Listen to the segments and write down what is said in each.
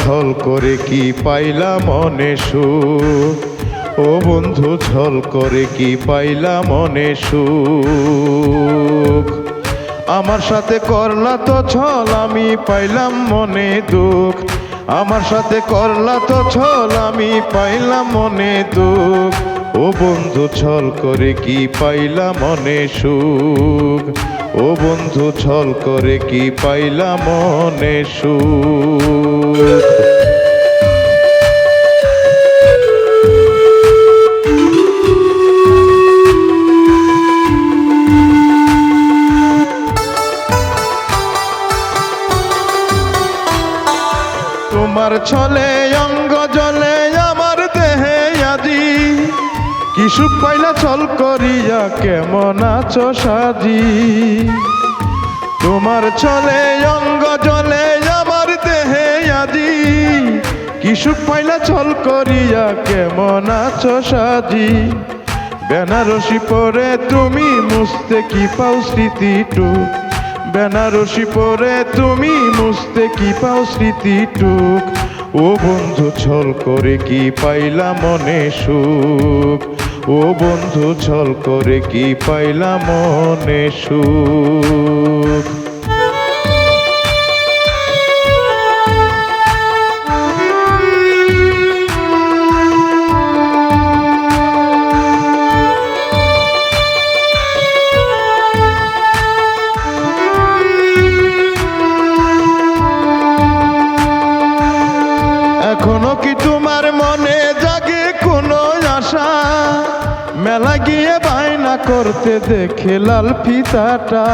ছল করে কি পাইলাম মনে সুখ? ও বন্ধু ছল করে কি পাইলাম মনে সুখ? আমার সাথে করলা তো ছল, আমি পাইলাম মনে দুঃখ। আমার সাথে করলা তো ছল, আমি পাইলাম মনে দুঃখ। ও বন্ধু ছল করে কি পাইলাম মনে সুখ? ও বন্ধু ছল করে কি পাইলাম মনে সুখ তোমার ছলে অঙ্গ কি সুখ পাইলা ছল করিয়া, কেমন আছো সাজি? তোমার ছলে অঙ্গ জলে, আমার দেহে আজি। কি পাইলা ছল করিয়া, কেমন আছো সাজি? বেনারসি পরে তুমি মুছতে কি পাও স্মৃতিটুক বেনারসি পরে তুমি মুছতে কি পাও স্মৃতিটুক ও বন্ধু ছল করে কি পাইলা মনে সুখ? ও বন্ধু ছল করে কি পাইলাম মনে সুখ? এখনও কি তোমার মনে আশা মেলা গিয়ে বায়না করতে দেখে লাল ফিতাটা।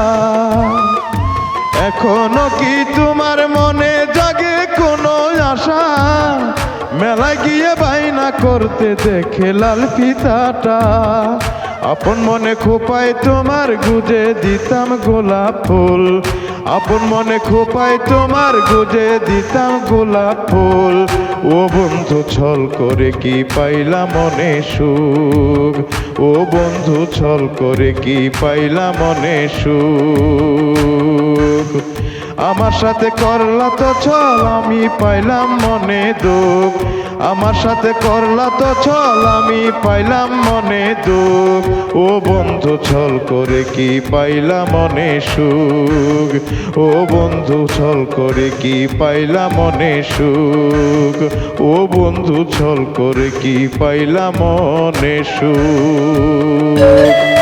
এখনও কি তোমার মনে জাগে কোনো আশা? মেলা গিয়ে বায়না করতে দেখে লাল ফিতাটা। আপন মনে খোপায় তোমার গুজে দিতাম গোলাপ ফুল। আপন মনে খোপায় তোমার গুজে দিতাম গোলাপ ফুল। ও বন্ধু, ছল করে কি পাইলা মনে সুখ? ও বন্ধু, ছল করে কি পাইলা মনে সুখ? আমার সাথে করলা তো ছল আমি পাইলাম মনে দুঃখ। আমার সাথে করলা তো ছল আমি পাইলাম মনে দুঃখ। ও বন্ধু ছল করে কি পাইলাম মনে সুখ? ও বন্ধু ছল করে কি পাইলাম মনে সুখ? ও বন্ধু ছল করে কি পাইলাম মনে সুখ?